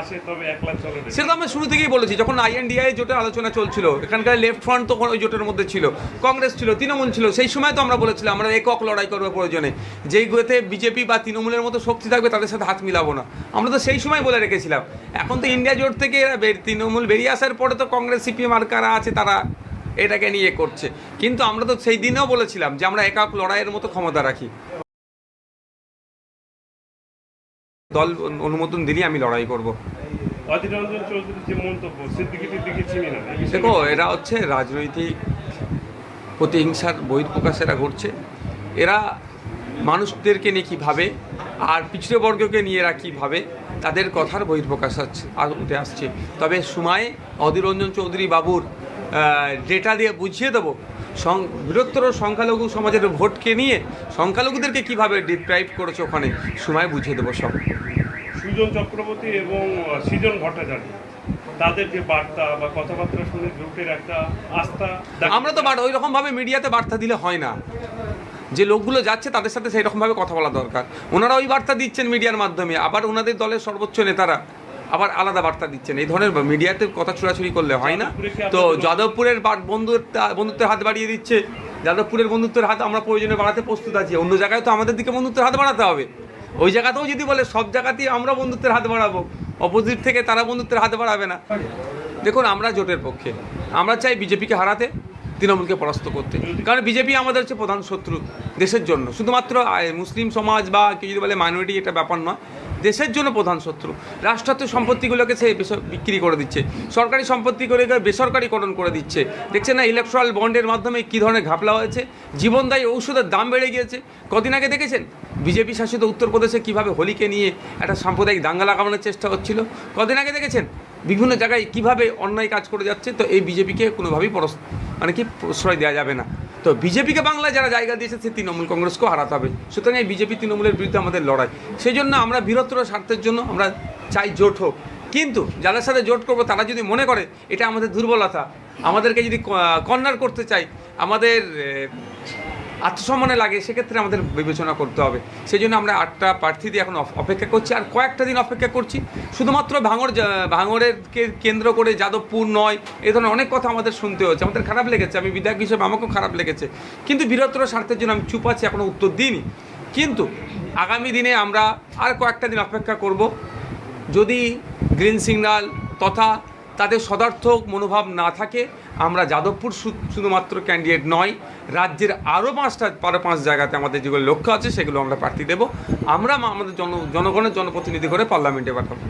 আসে, তবে একলা চলে। সেটা তো আমরা শুরু থেকেই বলেছি, যখন আইএনডিআই জোটের আলোচনা চলছিল, এখানকার লেফট ফ্রন্ট তখন ওই জোটের মধ্যে ছিল, কংগ্রেস ছিল, তৃণমূল ছিল, সেই সময় তো আমরা বলেছিলাম, আমরা একক লড়াই করব প্রয়োজনে। যেই গুলোতে বিজেপি বা তৃণমূলের মতো শক্তি থাকবে, তাদের সাথে হাত মিলাবো না। আমরা তো সেই সময় বলে রেখেছিলাম। এখন তো ইন্ডিয়া জোট থেকে এরা তৃণমূল বেরিয়ে আসার পরে তো কংগ্রেস সিপিএম আর কারা আছে, তারা এটাকে নিয়ে করছে। কিন্তু আমরা তো সেই দিনেও বলেছিলাম যে আমরা একক লড়াইয়ের মতো ক্ষমতা রাখি। দল অনুমোদন দিলেই আমি লড়াই করব। দেখো এরা হচ্ছে রাজনৈতিক প্রতিহিংসার বহিঃপ্রকাশ এরা ঘটছে। এরা মানুষদেরকে নিয়ে কী ভাবে আর পিছড়ে বর্গকে নিয়ে এরা কী ভাবে তাদের কথার বহিঃপ্রকাশ আর উঠে আসছে। তবে সময়ে অধীর রঞ্জন চৌধুরী বাবুর ডেটা দিয়ে বুঝিয়ে দেবো। সং বৃহত্তর সংখ্যালঘু সমাজের ভোটকে নিয়ে সংখ্যালঘুদেরকে কীভাবে ডিপ্রাইভ করেছে ওখানে সময় বুঝিয়ে দেবো সব। সুজন চক্রবর্তী এবং সৃজন ভট্টাচার্য তাদের যে বার্তা বা কথাবার্তা শুনে জোটের একটা আস্থা আমরা তো ওই রকমভাবে মিডিয়াতে বার্তা দিলে হয় না। যে লোকগুলো যাচ্ছে তাদের সাথে সেই রকমভাবে কথা বলা দরকার। ওনারা ওই বার্তা দিচ্ছেন মিডিয়ার মাধ্যমে আবার ওনাদের দলের সর্বোচ্চ নেতারা। আবার আলাদা বার্তা দিচ্ছেন। এই ধরনের মিডিয়াতে কথা ছুড়াছুড়ি করলে হয় না। তো যাদবপুরের বন্ধুত্ব বন্ধুত্বের হাত বাড়িয়ে দিচ্ছে। যাদবপুরের বন্ধুত্বের হাত আমরা প্রয়োজনে বাড়াতে প্রস্তুত আছি। অন্য জায়গায় তো আমাদের দিকে বন্ধুত্বের হাত বাড়াতে হবে। ওই জায়গাতেও যদি বলে, সব জায়গাতেই আমরা বন্ধুত্বের হাত বাড়াবো। অপোজিট থেকে তারা বন্ধুত্বের হাত বাড়াবে না। দেখুন, আমরা জোটের পক্ষে। আমরা চাই বিজেপিকে হারাতে, তৃণমূলকে পরাস্ত করতে। কারণ বিজেপি আমাদের হচ্ছে প্রধান শত্রু দেশের জন্য। শুধুমাত্র মুসলিম সমাজ বা কেউ যদি বলে মাইনরিটি এটা ব্যাপার নয়। দেশের জন্য প্রধান শত্রু। রাষ্ট্রায়ত্ত সম্পত্তিগুলোকে সে বিক্রি করে দিচ্ছে। সরকারি সম্পত্তি করে বেসরকারিকরণ করে দিচ্ছে। দেখছেন না ইলেকট্রাল বন্ডের মাধ্যমে কী ধরনের ঘাপলা হয়েছে? জীবনদায়ী ঔষধের দাম বেড়ে গিয়েছে। কদিন আগে দেখেছেন, বিজেপি শাসিত উত্তরপ্রদেশে কীভাবে হোলিকে নিয়ে একটা সাম্প্রদায়িক দাঙ্গা লাগানোর চেষ্টা হচ্ছিল? কদিন আগে দেখেছেন, বিভিন্ন জায়গায় কীভাবে অন্যায় কাজ করে যাচ্ছে? তো এই বিজেপিকে কোনোভাবেই পরস মানে কি প্রশ্রয় দেওয়া যাবে না। তো বিজেপিকে বাংলায় যারা জায়গা দিয়েছে, সে তৃণমূল কংগ্রেসকেও হারাতে হবে। সুতরাং এই বিজেপি তৃণমূলের বিরুদ্ধে আমাদের লড়াই। সেই জন্য আমরা বৃহত্তর স্বার্থের জন্য আমরা চাই জোট হোক। কিন্তু যাদের সাথে জোট করব, তারা যদি মনে করে এটা আমাদের দুর্বলতা, আমাদেরকে যদি কর্নার করতে চাই, আমাদের আত্মসম্মানে লাগে, সেক্ষেত্রে আমাদের বিবেচনা করতে হবে। সেই জন্য আমরা আটটা প্রার্থী দিয়ে এখন অপ- অপেক্ষা করছি, আর কয়েকটা দিন অপেক্ষা করছি। শুধুমাত্র ভাঙড় ভাঙড়ের কেন্দ্র করে যাদবপুর নয়, এ ধরনের অনেক কথা আমাদের শুনতে হচ্ছে। আমাদের খারাপ লেগেছে, আমি বিধায়ক হিসেবে আমাকেও খারাপ লেগেছে। কিন্তু বৃহত্তর স্বার্থের জন্য আমি চুপ আছি এখনও উত্তর দিইনি। কিন্তু আগামী দিনে আমরা আর কয়েকটা দিন অপেক্ষা করব। যদি গ্রিন সিগন্যাল তথা তাদের সদার্থক মনোভাব না থাকে। আমরা যাদবপুর শুধুমাত্র ক্যান্ডিডেট নয়, রাজ্যের আরও পাঁচটা, বারো, পাঁচ জায়গাতে আমাদের যেগুলো লক্ষ্য আছে, সেগুলো আমরা প্রার্থী দেব। আমরা আমাদের জন জনগণের জনপ্রতিনিধি করে পার্লামেন্টে পাঠাবো।